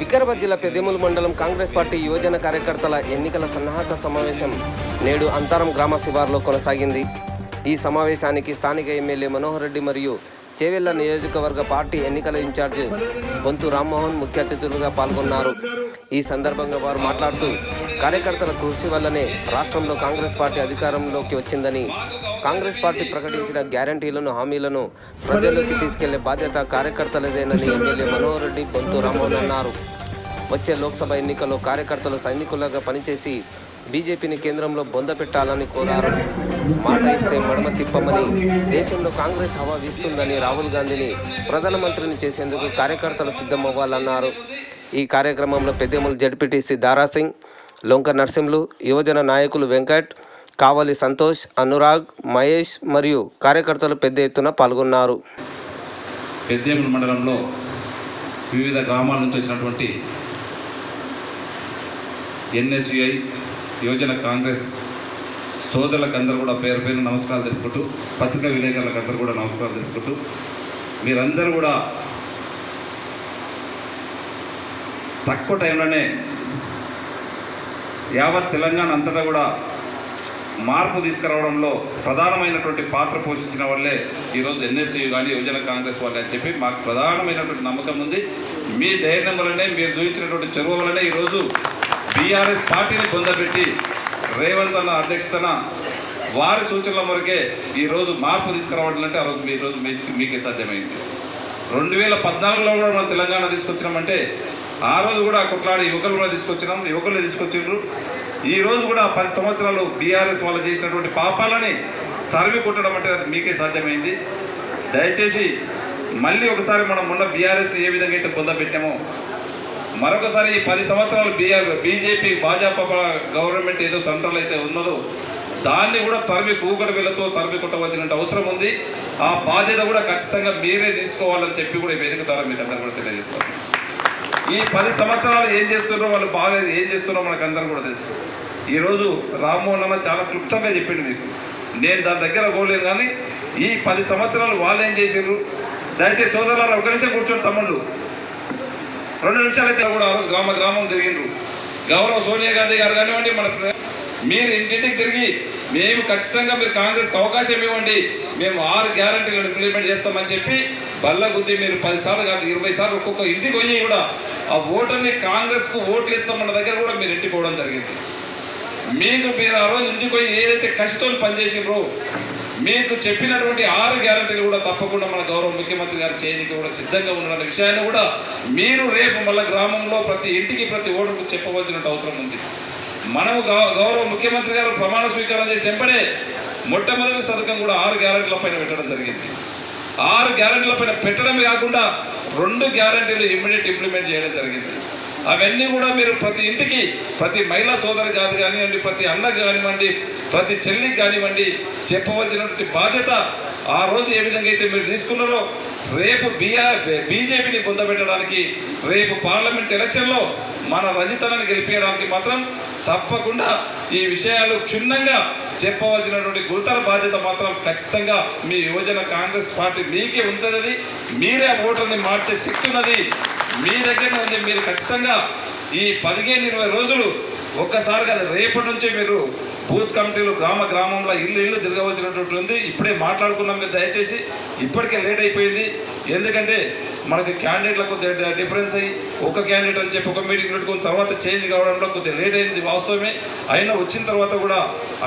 వికారాబాద్ జిల్లా పెదేములు మండలం కాంగ్రెస్ పార్టీ యువజన కార్యకర్తల ఎన్నికల సన్నాహక సమావేశం నేడు అంతరం గ్రామ శివార్లో కొనసాగింది. ఈ సమావేశానికి స్థానిక ఎమ్మెల్యే మనోహర్ రెడ్డి మరియు చేవెళ్ళ నియోజకవర్గ పార్టీ ఎన్నికల ఇన్ఛార్జ్ బొంతు రామ్మోహన్ ముఖ్య అతిథులుగా పాల్గొన్నారు. ఈ సందర్భంగా వారు మాట్లాడుతూ కార్యకర్తల కృషి వల్లనే రాష్ట్రంలో కాంగ్రెస్ పార్టీ అధికారంలోకి వచ్చిందని కాంగ్రెస్ పార్టీ ప్రకటించిన గ్యారంటీలను హామీలను ప్రజల్లోకి తీసుకెళ్ళే బాధ్యత కార్యకర్తలదేనని ఎమ్మెల్యే మనోహర్ రెడ్డి బొంతు రామ్మోహన్ అన్నారు. వచ్చే లోక్సభ ఎన్నికల్లో కార్యకర్తలు సైనికులుగా పనిచేసి బీజేపీని కేంద్రంలో బొంద పెట్టాలని కోరారు. మాట ఇస్తే మడమ తిప్పమని దేశంలో కాంగ్రెస్ హవా వీస్తుందని రాహుల్ గాంధీని ప్రధానమంత్రిని చేసేందుకు కార్యకర్తలు సిద్ధమవ్వాలన్నారు. ఈ కార్యక్రమంలో పెద్దెములు జడ్పీటీసీ దారాసింగ్ లొంక నర్సింహులు యువజన నాయకులు వెంకట్ కావలి సంతోష్ అనురాగ్ మహేష్ మరియు కార్యకర్తలు పెద్ద ఎత్తున పాల్గొన్నారు. పెద్దేముల మండలంలో వివిధ గ్రామాల నుంచి వచ్చినటువంటి ఎన్ఎస్యుఐ యువజన కాంగ్రెస్ సోదరులకు అందరూ కూడా పేరు పేరు నమస్కారాలు తెలుపుకుంటూ పత్రికా విలేకరులకు అందరూ కూడా నమస్కారాలు తెలుపుకుంటూ మీరందరూ కూడా తక్కువ టైంలోనే యావత్ తెలంగాణ అంతటా కూడా మార్పు తీసుకురావడంలో ప్రధానమైనటువంటి పాత్ర పోషించిన వాళ్ళే ఈరోజు ఎన్ఎస్సీ కానీ యువజన కాంగ్రెస్ వాళ్ళే అని చెప్పి మాకు ప్రధానమైనటువంటి నమ్మకం ఉంది. మీ ధైర్యం వల్లనే మీరు చూపించినటువంటి చొరవ వల్లనే ఈరోజు బీఆర్ఎస్ పార్టీని పొందబెట్టి రేవంత్ అన్న అధ్యక్షతన వారి సూచనల వరకే ఈరోజు మార్పు తీసుకురావడం అంటే ఆ రోజు మీ రోజు మీకే సాధ్యమైంది. రెండు వేల పద్నాలుగులో కూడా మనం తెలంగాణ తీసుకొచ్చినామంటే ఆ రోజు కూడా కొట్లాడి యువకులు కూడా తీసుకొచ్చినాం యువకులు తీసుకొచ్చిండ్రు. ఈ రోజు కూడా పది సంవత్సరాలు బీఆర్ఎస్ వాళ్ళు చేసినటువంటి పాపాలని తరిమి కొట్టడం అంటే మీకే సాధ్యమైంది. దయచేసి మళ్ళీ ఒకసారి మనం మొన్న బీఆర్ఎస్ని ఏ విధంగా అయితే పొందబెట్టామో మరొకసారి ఈ పది సంవత్సరాలు బీజేపీ భాజపా గవర్నమెంట్ ఏదో సెంట్రల్ అయితే ఉన్నదో దాన్ని కూడా తరిమి కూకటి వీళ్ళతో తరిమి కొట్టవలసిన అవసరం ఉంది. ఆ బాధ్యత కూడా ఖచ్చితంగా మీరే తీసుకోవాలని చెప్పి కూడా ఈ వేదిక ద్వారా మీకు అందరూ కూడా తెలియజేస్తాం. ఈ పది సంవత్సరాలు ఏం చేస్తున్నారో వాళ్ళు బాగా ఏం చేస్తున్నారో మనకు అందరూ కూడా తెలుసు. ఈరోజు రామ్మోహన్ అన్న చాలా క్లుప్తంగా చెప్పిండు మీకు. నేను దాని దగ్గర పోలేను కానీ ఈ పది సంవత్సరాలు వాళ్ళు ఏం చేసిండ్రు? దయచేసి సోదరులారా ఒక నిమిషం కూర్చొని తమ్ముళ్ళు. రెండు నిమిషాలు అయితే కూడా ఆ రోజు గ్రామ గ్రామం తిరిగిండ్రు. గౌరవ సోనియా గాంధీ గారు కానివ్వండి మన మీరు ఇంటింటికి తిరిగి మేము ఖచ్చితంగా మీరు కాంగ్రెస్కి అవకాశం ఇవ్వండి మేము ఆరు గ్యారంటీలు ఇంప్లిమెంట్ చేస్తామని చెప్పి బల్ల గుద్ది మీరు పది సార్లు కాదు ఇరవై సార్లు ఒక్కొక్క ఇంటికి పోయి కూడా ఆ ఓటర్ని కాంగ్రెస్కు ఓట్లు ఇస్తామన్న దగ్గర కూడా మీరు ఇంటికి పోవడం జరిగింది. మీకు మీరు ఆ రోజు ఇంటికి పోయి ఏదైతే కష్టతో పనిచేసిండ్రో మీకు చెప్పినటువంటి ఆరు గ్యారంటీలు కూడా తప్పకుండా మన గౌరవ ముఖ్యమంత్రి గారు చేయడానికి కూడా సిద్ధంగా ఉన్న విషయాన్ని కూడా మీరు రేపు మళ్ళీ గ్రామంలో ప్రతి ఇంటికి ప్రతి ఓటుకు చెప్పవలసిన అవసరం ఉంది. మనము గౌ- గౌరవ ముఖ్యమంత్రి గారు ప్రమాణ స్వీకారం చేసిన వెంబడే మొట్టమొదటి పథకం కూడా ఆరు గ్యారంటీల పైన పెట్టడం జరిగింది. ఆరు గ్యారంటీల పైన పెట్టడమే కాకుండా రెండు గ్యారంటీలు ఇమ్మీడియట్ ఇంప్లిమెంట్ చేయడం జరిగింది. అవన్నీ కూడా మీరు ప్రతి ఇంటికి ప్రతి మహిళా సోదరి కాదు కానివ్వండి ప్రతి అన్నకు కానివ్వండి ప్రతి చెల్లికి కానివ్వండి చెప్పవలసినటువంటి బాధ్యత ఆ రోజు ఏ విధంగా అయితే మీరు తీసుకున్నారో రేపు బీఆర్ బీజేపీని పొందబెట్టడానికి రేపు పార్లమెంట్ ఎలక్షన్లో మన రజితలను గెలిపించడానికి మాత్రం తప్పకుండా ఈ విషయాలు క్షుణ్ణంగా చెప్పవలసినటువంటి గురుతర బాధ్యత మాత్రం ఖచ్చితంగా మీ యువజన కాంగ్రెస్ పార్టీ మీకే ఉంటుంది. మీరే ఓటర్ని మార్చే శక్తి ఉన్నది. మీ దగ్గర ఉంది. మీరు ఖచ్చితంగా ఈ పదిహేను ఇరవై రోజులు ఒక్కసారి కాదు రేపటి నుంచే మీరు బూత్ కమిటీలు గ్రామ గ్రామంలో ఇల్లు ఇల్లు తిరగవలసినటువంటి ఉంది. ఇప్పుడే మాట్లాడుకున్నాం మీరు దయచేసి. ఇప్పటికే లేట్ అయిపోయింది. ఎందుకంటే మనకి క్యాండిడేట్లకు కొద్దిగా డిఫరెన్స్ అయ్యి ఒక క్యాండిడేట్ అని చెప్పి ఒక మీటింగ్ పెట్టుకున్న తర్వాత చేంజ్ కావడంలో కొద్దిగా లేట్ అయింది వాస్తవమే. అయినా వచ్చిన తర్వాత కూడా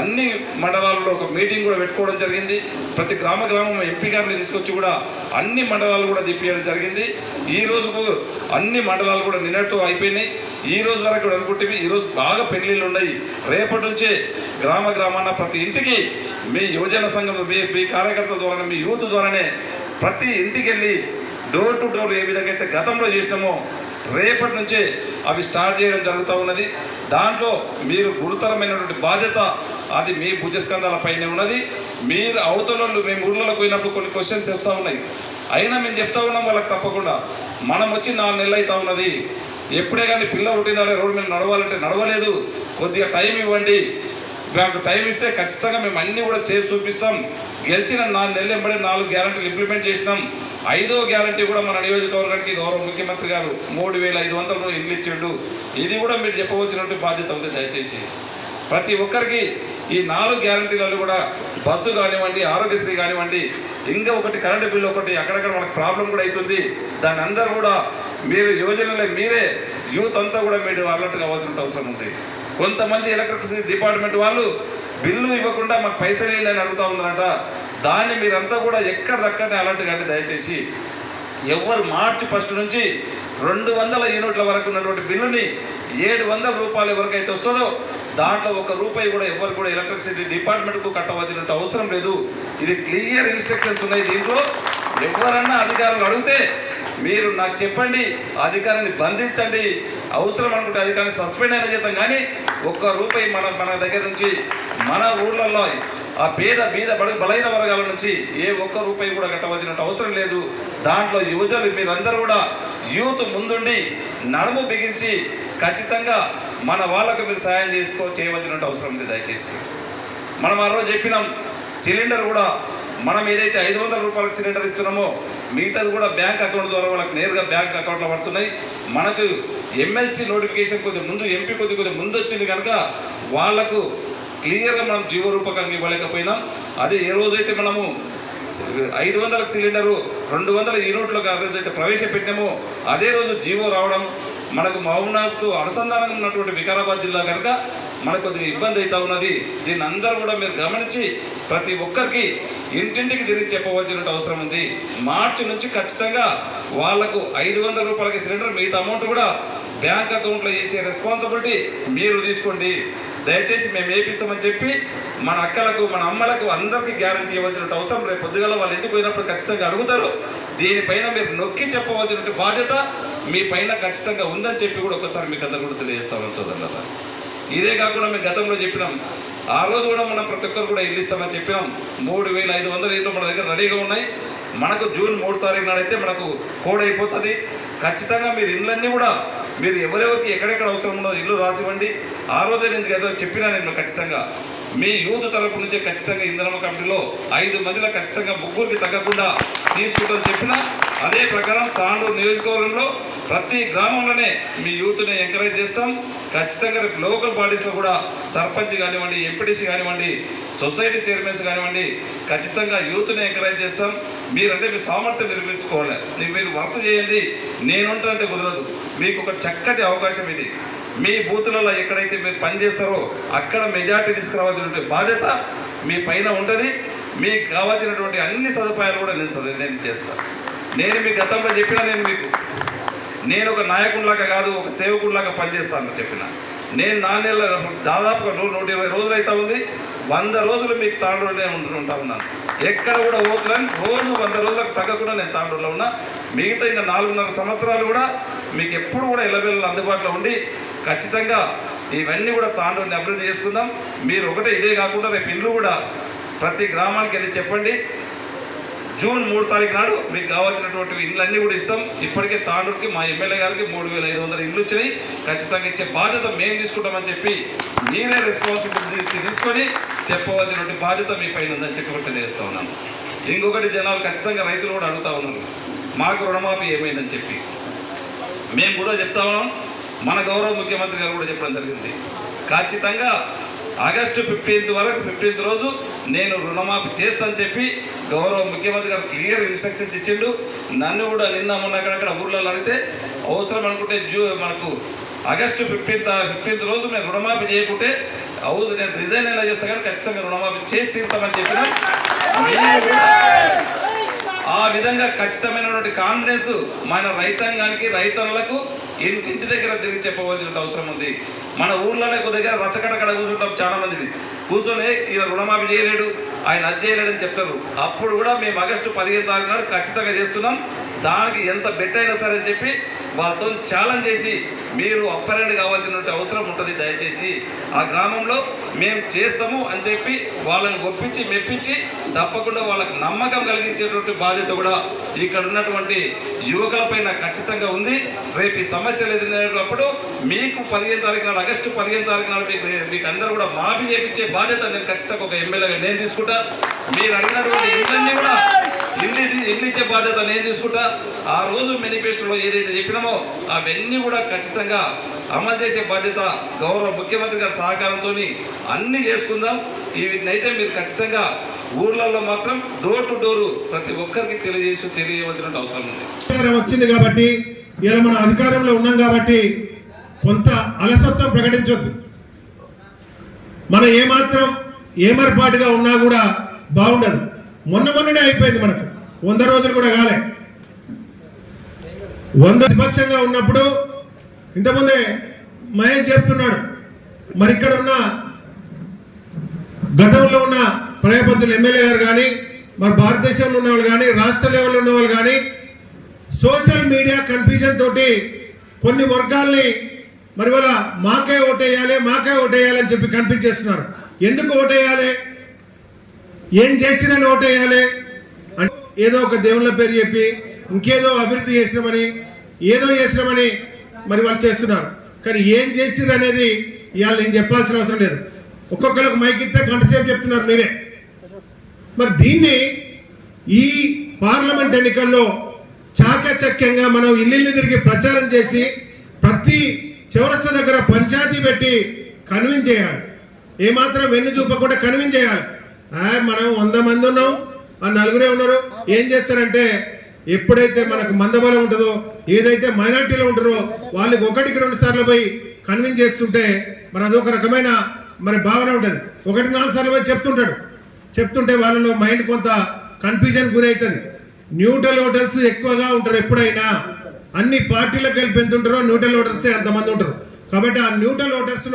అన్ని మండలాల్లో ఒక మీటింగ్ కూడా పెట్టుకోవడం జరిగింది. ప్రతి గ్రామ గ్రామం ఎంపీ గారిని తీసుకొచ్చి కూడా అన్ని మండలాలు కూడా తిప్పియడం జరిగింది. ఈ రోజుకు అన్ని మండలాలు కూడా నిన్నట్టు అయిపోయినాయి. ఈ రోజు వరకు అనుకుంటే ఈ రోజు బాగా పెళ్ళిళ్ళు ఉన్నాయి. రేపటి నుంచే గ్రామ గ్రామాన ప్రతి ఇంటికి మీ యువజన సంఘం మీ మీ కార్యకర్తల ద్వారా మీ యూత్ ద్వారానే ప్రతి ఇంటికి వెళ్ళి డోర్ టు డోర్ ఏ విధంగా అయితే గతంలో చేసినామో రేపటి నుంచే అవి స్టార్ట్ చేయడం జరుగుతూ ఉన్నది. దాంట్లో మీరు గురుతరమైనటువంటి బాధ్యత అది మీ భుజస్కంధాలపైనే ఉన్నది. మీరు అవతలలో మేము ఊర్లలో పోయినప్పుడు కొన్ని క్వశ్చన్స్ వస్తూ ఉన్నాయి. అయినా మేము చెప్తా ఉన్నాం వాళ్ళకి తప్పకుండా. మనం వచ్చి నాలుగు నెలలు అవుతా ఉన్నది. ఎప్పుడే కానీ పిల్ల పుట్టిందా రోడ్డు మీద నడవాలంటే నడవలేదు. కొద్దిగా టైం ఇవ్వండి. మాకు టైం ఇస్తే ఖచ్చితంగా మేము అన్నీ కూడా చేసి చూపిస్తాం. గెలిచిన నాలుగు నెలలు ఎంబడే నాలుగు గ్యారంటీలు ఇంప్లిమెంట్ చేసినాం. ఐదో గ్యారంటీ కూడా మన నియోజకవర్గానికి గౌరవ ముఖ్యమంత్రి గారు మూడు వేల ఐదు వందలు ఇల్లు ఇచ్చిండు. ఇది కూడా మీరు చెప్పవలసినటువంటి బాధ్యత ఉంది దయచేసి. ప్రతి ఒక్కరికి ఈ నాలుగు గ్యారంటీలలో కూడా బస్సు కానివ్వండి ఆరోగ్యశ్రీ కానివ్వండి ఇంకా ఒకటి కరెంటు బిల్లు ఒకటి అక్కడక్కడ మనకు ప్రాబ్లం కూడా అవుతుంది. దాని అందరూ కూడా మీరు యోజనలో మీరే యూత్ అంతా కూడా మీరు అలర్ట్ కావాల్సిన అవసరం ఉంది. కొంతమంది ఎలక్ట్రిసిటీ డిపార్ట్మెంట్ వాళ్ళు బిల్లు ఇవ్వకుండా మాకు పైసలు వేయండి అని అడుగుతా ఉందనట దాన్ని మీరంతా కూడా ఎక్కడిదక్కడనే అలర్ట్ కండి దయచేసి. ఎవరు మార్చి ఫస్ట్ నుంచి రెండు వందల యూనిట్ల వరకు ఉన్నటువంటి బిల్లుని ఏడు వందల రూపాయల వరకు అయితే వస్తుందో దాంట్లో ఒక రూపాయి కూడా ఎవరు కూడా ఎలక్ట్రిసిటీ డిపార్ట్మెంట్కు కట్టవలసినట్టు అవసరం లేదు. ఇది క్లియర్ ఇన్స్ట్రక్షన్స్ ఉన్నాయి దీంట్లో. ఎవరన్నా అధికారులు అడిగితే మీరు నాకు చెప్పండి అధికారాన్ని బంధించండి. అవసరం అనుకుంటే అధికారాన్ని సస్పెండ్ అయిన చేద్దాం. కానీ ఒక్క రూపాయి మన మన దగ్గర నుంచి మన ఊర్లలో ఆ పేద బీద బడు బలైన వర్గాల నుంచి ఏ ఒక్క రూపాయి కూడా కట్టవలసినట్టు అవసరం లేదు. దాంట్లో యువజలు మీరందరూ కూడా యూత్ ముందుండి నడుము బిగించి ఖచ్చితంగా మన వాళ్ళకు మీరు సాయం చేసుకో చేయవలసినట్టు అవసరం ఉంది. దయచేసి మనం ఆ రోజు చెప్పినాం సిలిండర్ కూడా మనం ఏదైతే ఐదు వందల రూపాయలకు సిలిండర్ ఇస్తున్నామో మిగతాది కూడా బ్యాంక్ అకౌంట్ ద్వారా వాళ్ళకి నేరుగా బ్యాంక్ అకౌంట్లో పడుతున్నాయి. మనకు ఎమ్మెల్సీ నోటిఫికేషన్ కొద్దిగా ముందు ఎంపీ కొద్ది కొద్దిగా ముందు వచ్చింది కనుక వాళ్ళకు క్లియర్గా మనం జీవ రూపకంగా ఇవ్వలేకపోయినాం. అదే ఏ రోజైతే మనము ఐదు వందల సిలిండరు రెండు వందల యూనిట్లకు ఆ రోజు అయితే ప్రవేశపెట్టామో అదే రోజు జీవో రావడం మనకు మహబూబ్నగర్తో అనుసంధానంగా ఉన్నటువంటి వికారాబాద్ జిల్లా కనుక మనకు కొద్దిగా ఇబ్బంది అవుతా ఉన్నది. దీన్ని అందరూ కూడా మీరు గమనించి ప్రతి ఒక్కరికి ఇంటింటికి తిరిగి చెప్పవలసిన అవసరం ఉంది. మార్చి నుంచి ఖచ్చితంగా వాళ్ళకు ఐదు వందల రూపాయలకి సిలిండర్ మిగతా అమౌంట్ కూడా బ్యాంక్ అకౌంట్లో వేసే రెస్పాన్సిబిలిటీ మీరు తీసుకోండి. దయచేసి మేము ఏపిస్తామని చెప్పి మన అక్కలకు మన అమ్మలకు అందరికీ గ్యారంటీ ఇవ్వాల్సిన అవసరం రేపు పొద్దుగల వాళ్ళ ఇంటికి పోయినప్పుడు ఖచ్చితంగా అడుగుతారు. దీనిపైన మీరు నొక్కి చెప్పవలసిన బాధ్యత మీ పైన ఖచ్చితంగా ఉందని చెప్పి కూడా ఒకసారి మీకు అందరు కూడా తెలియజేస్తామని సోదరులారా. ఇదే కాకుండా మేము గతంలో చెప్పినాం ఆ రోజు కూడా మనం ప్రతి ఒక్కరు కూడా ఇల్లు ఇస్తామని చెప్పినాం. మూడు వేల ఐదు వందల ఇల్లు మన దగ్గర రెడీగా ఉన్నాయి. మనకు జూన్ మూడు తారీఖు నాడైతే మనకు కోడ్ అయిపోతుంది. ఖచ్చితంగా మీరు ఇళ్ళన్నీ కూడా మీరు ఎవరెవరికి ఎక్కడెక్కడ అవసరం ఉన్నదో ఇల్లు రాసివ్వండి. ఆ రోజే నేను ఏదో చెప్పినా నేను ఖచ్చితంగా. మీ యూత్ తరపు నుంచి ఖచ్చితంగా ఇంధనమ కమిటీలో ఐదు మందిలో ఖచ్చితంగా ముగ్గురికి తగ్గకుండా తీసుకుంటామని చెప్పిన అదే ప్రకారం తాండూరు నియోజకవర్గంలో ప్రతి గ్రామంలోనే మీ యూత్ని ఎంకరేజ్ చేస్తాం. ఖచ్చితంగా రేపు లోకల్ బాడీస్లో కూడా సర్పంచ్ కానివ్వండి ఎంపీటీసీ కానివ్వండి సొసైటీ చైర్మన్స్ కానివ్వండి ఖచ్చితంగా యూత్ని ఎంకరేజ్ చేస్తాం. మీరంటే మీ సామర్థ్యం నిర్మించుకోవాలి. నీకు మీరు వర్క్ చేయండి. నేనుంటే కుదరదు. మీకు ఒక చక్కటి అవకాశం ఇది. మీ బూతులలో ఎక్కడైతే మీరు పనిచేస్తారో అక్కడ మెజార్టీ తీసుకురావాల్సిన బాధ్యత మీ పైన ఉంటుంది. మీకు కావాల్సినటువంటి అన్ని సదుపాయాలు కూడా నేను నేను చేస్తాను నేను మీ గతంలో చెప్పిన నేను మీకు నేను ఒక నాయకుడిలాగా కాదు ఒక సేవకుడిలాగా పనిచేస్తాను చెప్పిన. నేను నాణ్యాల దాదాపుగా నూ- నూట ఇరవై రోజులు అయితే ఉంది. వంద రోజులు మీకు తాండూరులో ఉంటూ ఉంటా ఉన్నాను. ఎక్కడ కూడా ఓట్లని రోజు వంద రోజులకు తగ్గకుండా నేను తాండూరులో ఉన్నా. మిగతా ఇంకా నాలుగున్నర సంవత్సరాలు కూడా మీకు ఎప్పుడు కూడా ఇళ్ళబిల్లలు అందుబాటులో ఉండి ఖచ్చితంగా ఇవన్నీ కూడా తాండూరుని అభివృద్ధి చేసుకుందాం. మీరు ఒకటే ఇదే కాకుండా రేపు ఇల్లు కూడా ప్రతి గ్రామానికి వెళ్ళి చెప్పండి. జూన్ మూడు తారీఖు నాడు మీకు కావాల్సినటువంటి ఇండ్లన్నీ కూడా ఇస్తాం. ఇప్పటికే తాండూరుకి మా ఎమ్మెల్యే గారికి మూడు వేల ఐదు వందల ఇండ్లు వచ్చినాయి. ఖచ్చితంగా ఇచ్చే బాధ్యత మేము తీసుకుంటామని చెప్పి మీరే రెస్పాన్సిబిలిటీ తీసుకొని చెప్పవలసినటువంటి బాధ్యత మీ పైన ఉందని చెప్పి కూడా తెలియజేస్తా ఉన్నాను. ఇంకొకటి జనాలు ఖచ్చితంగా రైతులు కూడా అడుగుతా ఉన్నారు. మాకు రుణమాఫీ ఏమైందని చెప్పి. మేము కూడా చెప్తా ఉన్నాం. మన గౌరవ ముఖ్యమంత్రి గారు కూడా చెప్పడం జరిగింది. ఖచ్చితంగా ఆగస్టు ఫిఫ్టీన్త్ వరకు ఫిఫ్టీన్త్ రోజు నేను రుణమాఫీ చేస్తానని చెప్పి గౌరవ ముఖ్యమంత్రి గారు క్లియర్ ఇన్స్ట్రక్షన్స్ ఇచ్చిండు. నన్ను కూడా నిన్న మొన్న అక్కడక్కడ ఊర్లలో అడిగితే అవసరం అనుకుంటే జూ మనకు ఆగస్టు ఫిఫ్టీన్త్ ఫిఫ్టీన్త్ రోజు నేను రుణమాఫీ చేయకుంటే అవును నేను రిజైన్ అయినా చేస్తా కానీ ఖచ్చితంగా రుణమాఫీ చేసి తీరుతామని చెప్పిన. ఆ విధంగా ఖచ్చితమైనటువంటి కాన్ఫిడెన్స్ మన రైతాంగానికి రైతన్నులకు ఇంటింటి దగ్గర తిరిగి చెప్పవలసిన అవసరం ఉంది. మన ఊర్లోనే కొద్దిగా దగ్గర రచ్చకటకడ కూర్చుంటాం చాలా మందిని కూర్చొని ఈయన రుణమాఫీ చేయలేడు ఆయన అది చేయలేడని చెప్తారు. అప్పుడు కూడా మేము ఆగస్టు పదిహేను తారీఖు నాడు ఖచ్చితంగా చేస్తున్నాం. దానికి ఎంత బెట్ అయినా సరే అని చెప్పి వాళ్ళతో ఛాలెంజ్ చేసి మీరు అప్పరెండ్ కావాల్సిన అవసరం ఉంటుంది దయచేసి ఆ గ్రామంలో మేము చేస్తాము అని చెప్పి వాళ్ళని ఒప్పించి మెప్పించి తప్పకుండా వాళ్ళకి నమ్మకం కలిగించేటువంటి బాధ్యత కూడా ఇక్కడ ఉన్నటువంటి యువకులపైన ఖచ్చితంగా ఉంది. రేపు ఈ సమస్యలు ఎదురైనప్పుడు మీకు పదిహేను తారీఖు నాడు ఆగస్టు పదిహేను తారీఖు నాడు మీకు మీకు అందరూ కూడా మాఫీ చేయించే బాధ్యత నేను ఖచ్చితంగా ఒక ఎమ్మెల్యేగా నేను తీసుకుంటా. మీరు అడిగినటువంటి ఇళ్ళన్నీ కూడా ఇల్లు ఇల్లు ఇచ్చే బాధ్యత నేను తీసుకుంటా. ఆ రోజు మేనిఫెస్టోలో ఏదైతే చెప్పినామో అవన్నీ కూడా ఖచ్చితంగా అమలు చేసే బాధ్యత గౌరవ ముఖ్యమంత్రి గారి సహకారంతో అన్నీ చేసుకుందాం. వీటినైతే మీరు ఖచ్చితంగా ఊర్లలో మాత్రం డోర్ టు డోరు ప్రతి ఒక్కరికి తెలియజేసి తెలియవలసిన అవసరం ఉంది. వచ్చింది కాబట్టి ఇలా మనం అధికారంలో ఉన్నాం కాబట్టి కొంత అలసత్వం ప్రకటించొద్దు. మనం ఏమాత్రం ఏమర్పాటుగా ఉన్నా కూడా బాగుండదు. మొన్న మొన్ననే అయిపోయింది మనకు. వంద రోజులు కూడా కాలే. వంద విపక్షంగా ఉన్నప్పుడు ఇంతకుముందే మహేష్ చెప్తున్నాడు మరి ఇక్కడ ఉన్న గతంలో ఉన్న ప్రజాపతులు ఎమ్మెల్యే గారు కానీ మరి భారతదేశంలో ఉన్న వాళ్ళు కానీ రాష్ట్ర లెవెల్లో ఉన్న వాళ్ళు కానీ సోషల్ మీడియా కన్ఫ్యూజన్ తోటి కొన్ని వర్గాల్ని మరి వాళ్ళ మాకే ఓటేయాలి మాకే ఓటేయాలి అని చెప్పి కనిపించేస్తున్నారు ఎందుకు ఓటేయాలి? ఏం చేసినా ఓటు వేయాలి ఏదో ఒక దేవుళ్ళ పేరు చెప్పి ఇంకేదో అభివృద్ధి చేసినామని ఏదో చేసినామని మరి వాళ్ళు చేస్తున్నారు. కానీ ఏం చేసిరు అనేది ఇవాళ నేను చెప్పాల్సిన అవసరం లేదు. ఒక్కొక్కరికి మైక్ ఇస్తే గంటసేపు చెప్తున్నారు మీరే. మరి దీన్ని ఈ పార్లమెంట్ ఎన్నికల్లో చాకచక్యంగా మనం ఇల్లు తిరిగి ప్రచారం చేసి ప్రతి చివరస దగ్గర పంచాయతీ పెట్టి కన్విన్స్ చేయాలి. ఏమాత్రం వెన్ను చూపకుండా కన్విన్స్ చేయాలి. మనం వంద మంది ఉన్నాం. ఆ నలుగురే ఉన్నారు. ఏం చేస్తారంటే ఎప్పుడైతే మనకు మందబలం ఉంటుందో ఏదైతే మైనార్టీలో ఉంటారో వాళ్ళకి ఒకటికి రెండు సార్లు పోయి కన్విన్స్ చేస్తుంటే మరి అదొక రకమైన మరి భావన ఉంటుంది. ఒకటి నాలుగు సార్లు పోయి చెప్తుంటాడు. చెప్తుంటే వాళ్ళలో మైండ్ కొంత కన్ఫ్యూజన్ గురవుతుంది న్యూట్రల్ ఓటర్స్ ఎక్కువగా ఉంటారు ఎప్పుడైనా. అన్ని పార్టీలకు కలిపి ఎంత ఉంటారో న్యూట్రల్ ఓటర్స్ అంతమంది ఉంటారు. కాబట్టి ఆ న్యూట్రల్ ఓటర్స్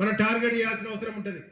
మనం టార్గెట్ చేయాల్సిన అవసరం ఉంటుంది.